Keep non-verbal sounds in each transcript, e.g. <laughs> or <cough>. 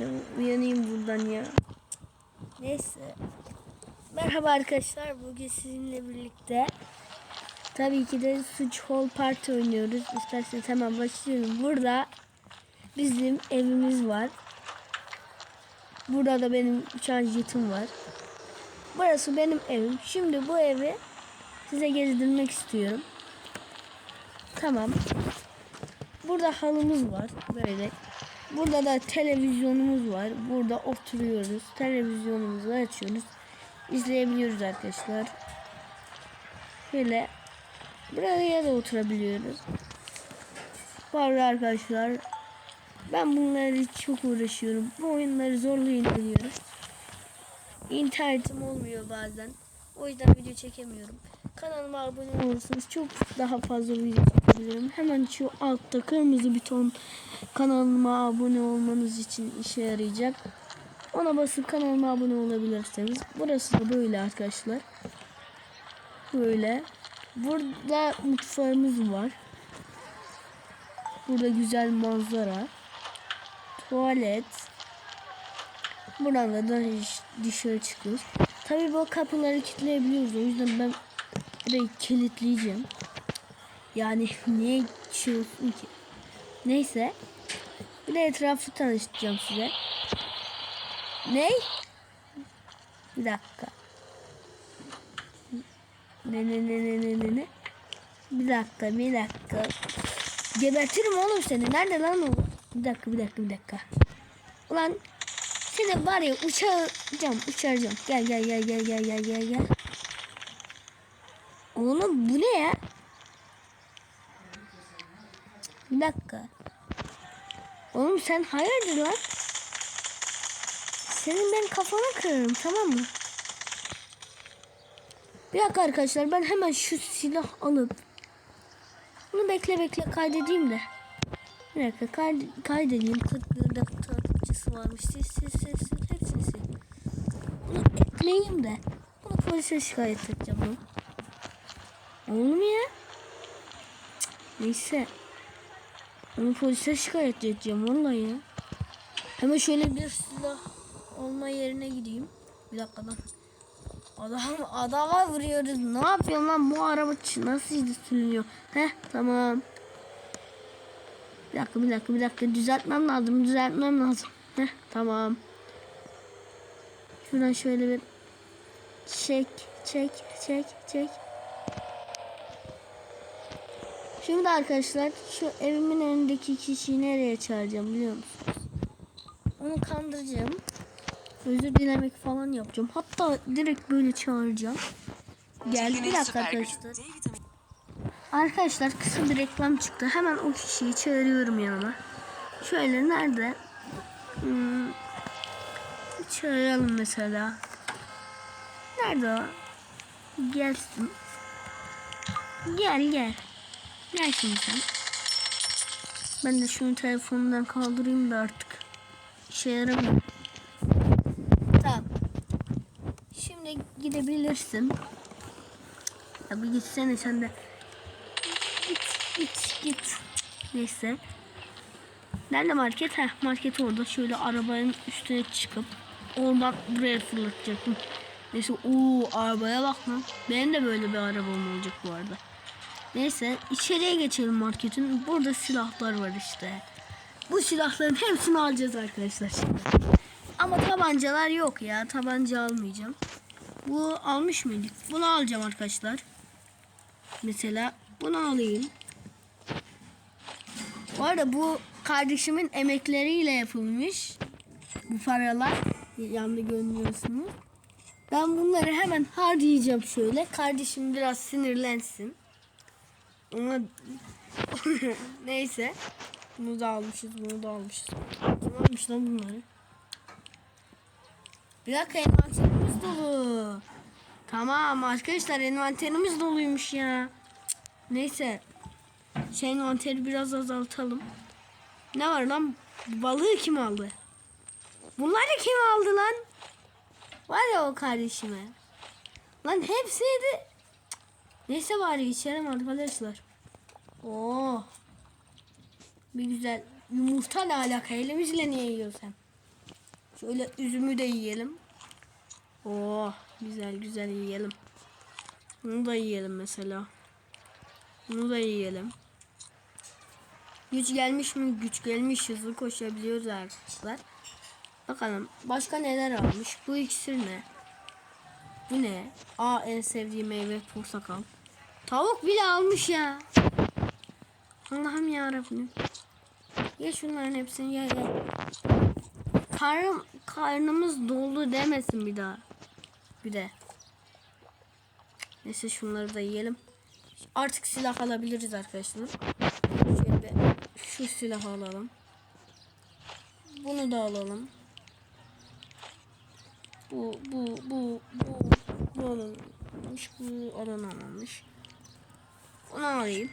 Ben uyanayım buradan ya. Neyse. Merhaba arkadaşlar. Bugün sizinle birlikte tabii ki de Suç Hall Party oynuyoruz. İsterseniz hemen başlıyorum. Burada bizim evimiz var. Burada da benim uçan jetim var. Burası benim evim. Şimdi bu evi size gezdirmek istiyorum. Tamam. Burada halımız var. Böyle. Burada da televizyonumuz var. Burada oturuyoruz. Televizyonumuzu açıyoruz. İzleyebiliyoruz arkadaşlar. Böyle. Buraya da oturabiliyoruz. Var arkadaşlar. Ben bunları çok uğraşıyorum. Bu oyunları zorla indiriyorum. İnternetim olmuyor bazen. O yüzden video çekemiyorum. Kanalıma abone olursanız çok daha fazla video çekebilirim. Hemen şu altta kırmızı buton kanalıma abone olmanız için işe yarayacak. Ona basıp kanalıma abone olabilirsiniz. Burası da böyle arkadaşlar. Böyle. Burada mutfağımız var. Burada güzel manzara. Tuvalet. Buradan da dış- dışarı çıkıyoruz. Tabii bu kapıları kilitleyebiliyoruz. O yüzden ben burayı kilitleyeceğim. Yani <laughs> niye şey olsun ki? Neyse. Bir de etrafı tanıştıracağım size. Ne? Bir dakika. Ne ne ne ne ne ne ne? Bir dakika bir dakika. Gebertirim oğlum seni. Nerede lan o? Bir dakika bir dakika bir dakika. Ulan seni var ya uçaracağım uçaracağım. Gel gel gel gel gel gel gel gel. Oğlum bu ne ya? Bir dakika. Oğlum sen hayırdır lan? Senin ben kafanı kırarım tamam mı? Bir dakika arkadaşlar ben hemen şu silah alıp bunu bekle bekle kaydedeyim de. Bir dakika kayd kaydedeyim. 41 dakika takipçisi varmış. Sil sil sil sil hepsini sil. Bunu ekleyeyim de. Bunu polise şikayet edeceğim mu ya? Cık, Neyse. Onu polise şikayet edeceğim vallahi ya. Hemen şöyle bir silah olma yerine gideyim. Bir dakika lan. Adam, adama vuruyoruz. Ne yapıyorsun lan bu araba nasıl sürülüyor? Heh tamam. Bir dakika bir dakika bir dakika düzeltmem lazım düzeltmem lazım. Heh tamam. Şuradan şöyle bir çek çek çek çek. Şimdi arkadaşlar şu evimin önündeki kişiyi nereye çağıracağım biliyor musunuz? Onu kandıracağım. Özür dilemek falan yapacağım. Hatta direkt böyle çağıracağım. Gel bir dakika arkadaşlar. Arkadaşlar kısa bir reklam çıktı. Hemen o kişiyi çağırıyorum yanıma. Şöyle nerede? Hmm, çağıralım mesela. Nerede o? Gelsin. Gel gel. Gel şimdi sen. Ben de şunu telefonundan kaldırayım da artık. İşe yaramıyor. Tamam. Şimdi gidebilirsin. Ya bir gitsene sen de. Git git git. Neyse. Nerede market? Heh market orada. Şöyle arabanın üstüne çıkıp oradan buraya fırlatacaktım. Neyse uuu arabaya bak lan. Benim de böyle bir arabam olacak bu arada. Neyse içeriye geçelim marketin. Burada silahlar var işte. Bu silahların hepsini alacağız arkadaşlar. Ama tabancalar yok ya. Tabanca almayacağım. Bu almış mıydık? Bunu alacağım arkadaşlar. Mesela bunu alayım. Bu arada bu kardeşimin emekleriyle yapılmış. Bu paralar yanında görünüyorsunuz. Ben bunları hemen harcayacağım şöyle. Kardeşim biraz sinirlensin. Ona <laughs> neyse. Bunu da almışız, bunu da almışız. Kim lan bunları? Bir dakika envanterimiz dolu. Tamam arkadaşlar envanterimiz doluymuş ya. Neyse. Şey envanteri biraz azaltalım. Ne var lan? Balığı kim aldı? Bunları kim aldı lan? Var ya o kardeşime. Lan hepsiydi. Neyse bari içerim arkadaşlar. Oo. Bir güzel yumurta ne alaka elimizle niye yiyorsun? Şöyle üzümü de yiyelim. Oh güzel güzel yiyelim. Bunu da yiyelim mesela. Bunu da yiyelim. Güç gelmiş mi? Güç gelmiş. Hızlı koşabiliyoruz arkadaşlar. Bakalım başka neler almış? Bu iksir ne? Bu ne? Aa en sevdiğim meyve portakal. Tavuk bile almış ya. Allah'ım yarabbim. Ye şunların hepsini ye ye. Karnım, karnımız doldu demesin bir daha. Bir de. Neyse şunları da yiyelim. Artık silah alabiliriz arkadaşlar. Şöyle şu silahı alalım. Bunu da alalım. Bu bu bu bu bu alınmış bu alınamamış. Bunu alayım.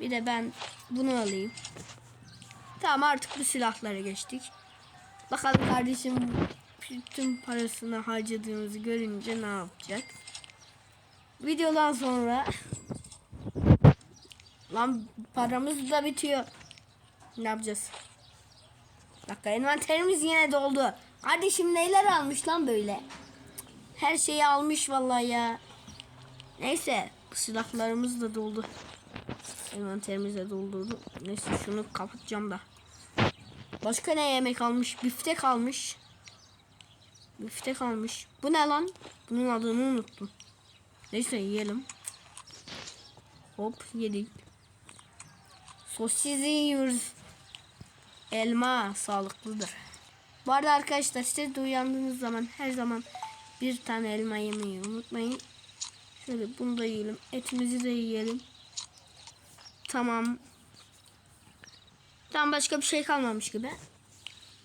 Bir de ben bunu alayım. Tamam artık bu silahlara geçtik. Bakalım kardeşim bütün parasını harcadığımızı görünce ne yapacak? Videodan sonra lan paramız da bitiyor. Ne yapacağız? Dakika envanterimiz yine doldu. Kardeşim neler almış lan böyle? Her şeyi almış vallahi ya. Neyse silahlarımız da doldu. Envanterimiz de doldurdu. Neyse şunu kapatacağım da. Başka ne yemek almış? Biftek almış. Biftek almış. Bu ne lan? Bunun adını unuttum. Neyse yiyelim. Hop yedik. Sosis yiyoruz. Elma sağlıklıdır. Bu arada arkadaşlar siz de uyandığınız zaman her zaman bir tane elma yemeyi unutmayın. Şöyle bunu da yiyelim. Etimizi de yiyelim. Tamam. Tam başka bir şey kalmamış gibi.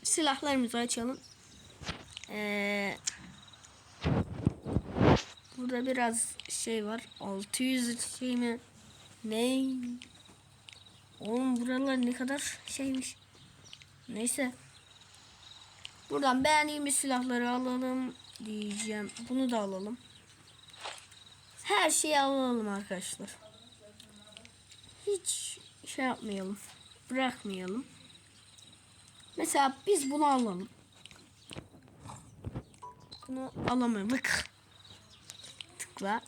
Silahlarımızı açalım. Ee, burada biraz şey var. 600 şey mi? Ne? Oğlum buralar ne kadar şeymiş. Neyse. Buradan beğendiğimiz silahları alalım diyeceğim. Bunu da alalım. Her şeyi alalım arkadaşlar. Hiç şey yapmayalım. Bırakmayalım. Mesela biz bunu alalım. Bunu alamadık. Tıkla.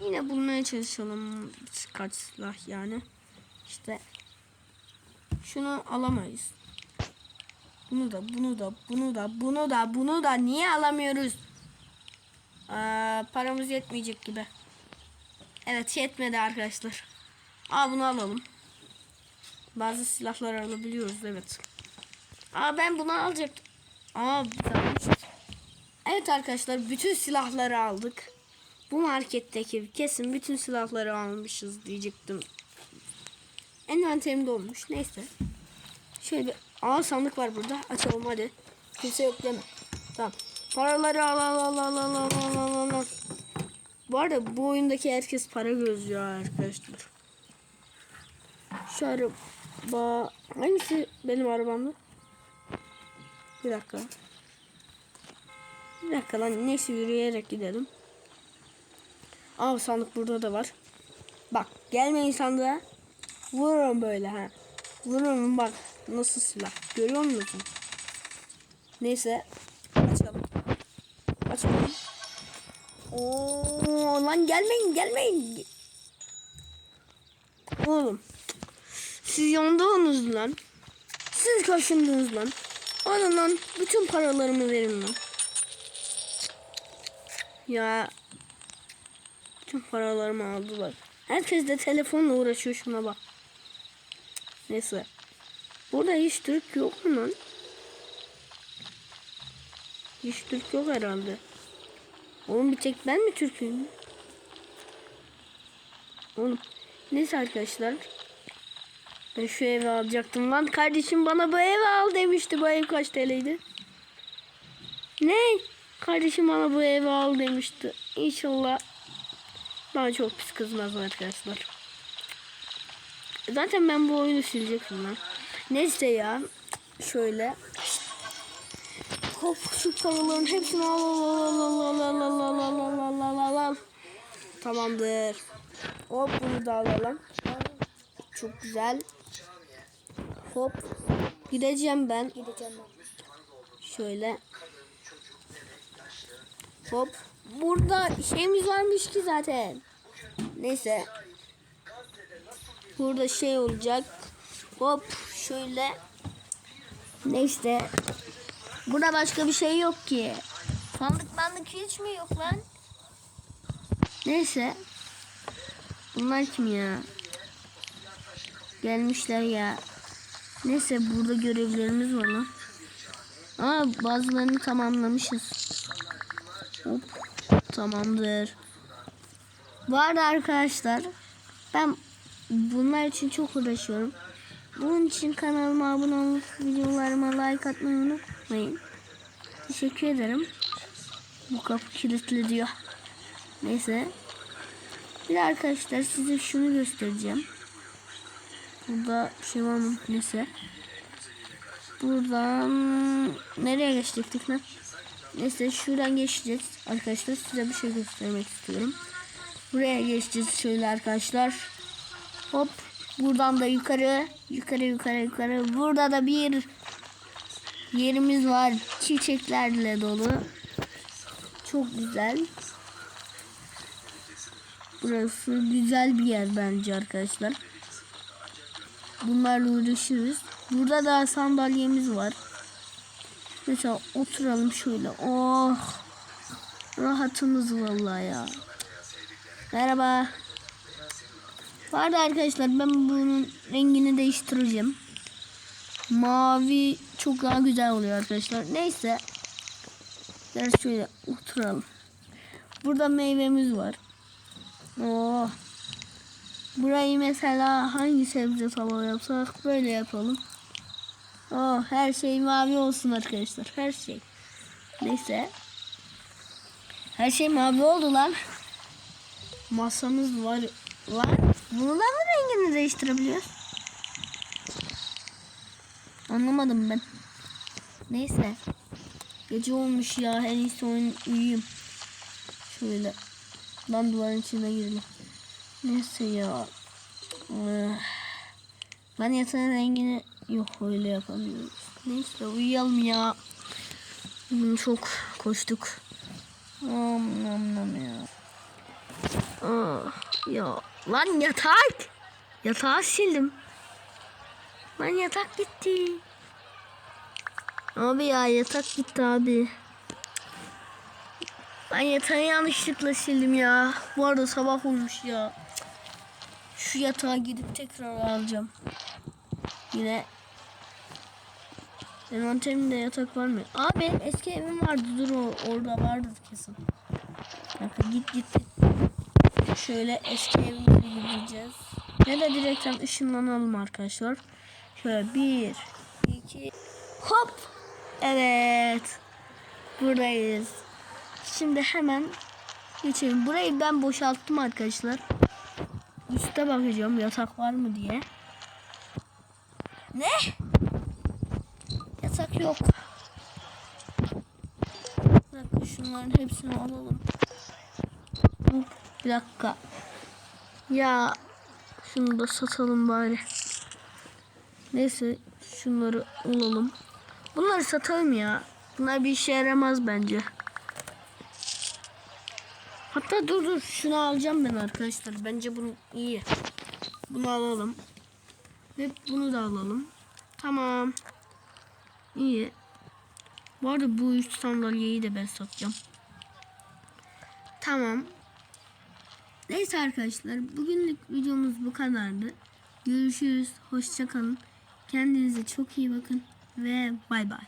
Yine bulmaya çalışalım. Kaç silah yani. İşte şunu alamayız. Bunu da, bunu da, bunu da, bunu da, bunu da niye alamıyoruz? Aa, paramız yetmeyecek gibi. Evet yetmedi arkadaşlar. Aa bunu alalım. Bazı silahlar alabiliyoruz evet. Aa ben bunu alacaktım. Aa güzelmiş. Evet arkadaşlar bütün silahları aldık. Bu marketteki kesin bütün silahları almışız diyecektim. Envanterim dolmuş. Neyse. Şöyle bir aa sandık var burada. Açalım hadi. Kimse yok deme. Tamam. Paraları al al al al al al al al al. Bu arada bu oyundaki herkes para gözlüyor arkadaşlar. Şu araba hangisi benim arabamda? Bir dakika. Bir dakika lan neyse yürüyerek gidelim. Aa sandık burada da var. Bak gelmeyin sandığa. Vururum böyle ha. Vururum bak nasıl silah. Görüyor musun? Neyse. Açalım. Açalım. Oo lan gelmeyin gelmeyin. Oğlum. Siz yandınız lan. Siz kaşındınız lan. Alın lan bütün paralarımı verin lan. Ya bütün paralarımı aldılar. Herkes de telefonla uğraşıyor şuna bak. Neyse. Burada hiç Türk yok mu lan? Hiç Türk yok herhalde. Oğlum bir tek ben mi Türk'üm? Oğlum. Neyse arkadaşlar. Ben şu evi alacaktım lan. Kardeşim bana bu evi al demişti. Bu ev kaç TL'ydi? Ne? Kardeşim bana bu evi al demişti. İnşallah bana çok pis kızmaz arkadaşlar. Zaten ben bu oyunu silecektim lan. Neyse ya. Şöyle. Hop şu paraların hepsini al al al al al al al al al al al al al. Tamamdır. Hop bunu da alalım. Çok güzel. Hop. Gideceğim ben. Gideceğim ben. Şöyle. Hop. Burada şeyimiz varmış ki zaten. Neyse. Burada şey olacak. Hop. Şöyle. Neyse. Burada başka bir şey yok ki. Sandık mandık hiç mi yok lan? Neyse. Bunlar kim ya? Gelmişler ya. Neyse burada görevlerimiz var lan. Aa bazılarını tamamlamışız. Hop. Tamamdır. Bu arada arkadaşlar ben bunlar için çok uğraşıyorum. Bunun için kanalıma abone olup videolarıma like atmayı unutmayın. Teşekkür ederim. Bu kapı kilitli diyor. Neyse. Bir arkadaşlar size şunu göstereceğim. Burada şey var mı? Neyse. Buradan nereye geçecektik lan? Neyse şuradan geçeceğiz arkadaşlar. Size bir şey göstermek istiyorum. Buraya geçeceğiz şöyle arkadaşlar. Hop. Buradan da yukarı. Yukarı yukarı yukarı. Burada da bir yerimiz var. Çiçeklerle dolu. Çok güzel. Burası güzel bir yer bence arkadaşlar. Bunlarla uğraşırız. Burada da sandalyemiz var. Mesela oturalım şöyle. Oh. Rahatımız vallahi ya. Merhaba. Vardı arkadaşlar ben bunun rengini değiştireceğim. Mavi çok daha güzel oluyor arkadaşlar. Neyse. Gel şöyle oturalım. Burada meyvemiz var. Oh. Burayı mesela hangi sebze tava yapsak böyle yapalım. Oh her şey mavi olsun arkadaşlar. Her şey. Neyse. Her şey mavi oldu lan. Masamız var. Var. Bunu da mı rengini değiştirebiliyoruz? Anlamadım ben. Neyse. Gece olmuş ya. En iyisi oyun uyuyayım. Şöyle. Lan duvarın içine girdim. Neyse ya. Eh. Ben yatağın rengini yok öyle yapamıyoruz. Neyse uyuyalım ya. Bugün çok koştuk. Nam nam nam ya. Ah, ya lan yatak. Yatağı sildim. Lan yatak gitti. Abi ya yatak gitti abi. Ben yatağı yanlışlıkla sildim ya. Bu arada sabah olmuş ya. Şu yatağa gidip tekrar alacağım. Yine Envanterimde yatak var mı? Benim eski evim vardı. Dur orada vardır kesin. Git git git. Şöyle eski evimize gideceğiz. Ne de direkten ışınlanalım arkadaşlar. Şöyle bir, iki, hop. Evet. Buradayız. Şimdi hemen geçelim. Burayı ben boşalttım arkadaşlar. Üste bakacağım yatak var mı diye. Ne? Yatak yok. Dakika şunların hepsini alalım. Bir dakika. Ya şunu da satalım bari. Neyse şunları alalım. Bunları satalım ya. Bunlar bir işe yaramaz bence. Hatta dur dur şunu alacağım ben arkadaşlar. Bence bunu iyi. Bunu alalım. Ve bunu da alalım. Tamam. İyi. Bu arada bu üç sandalyeyi de ben satacağım. Tamam. Neyse arkadaşlar bugünlük videomuz bu kadardı. Görüşürüz. Hoşçakalın. Kendinize çok iyi bakın ve bay bay.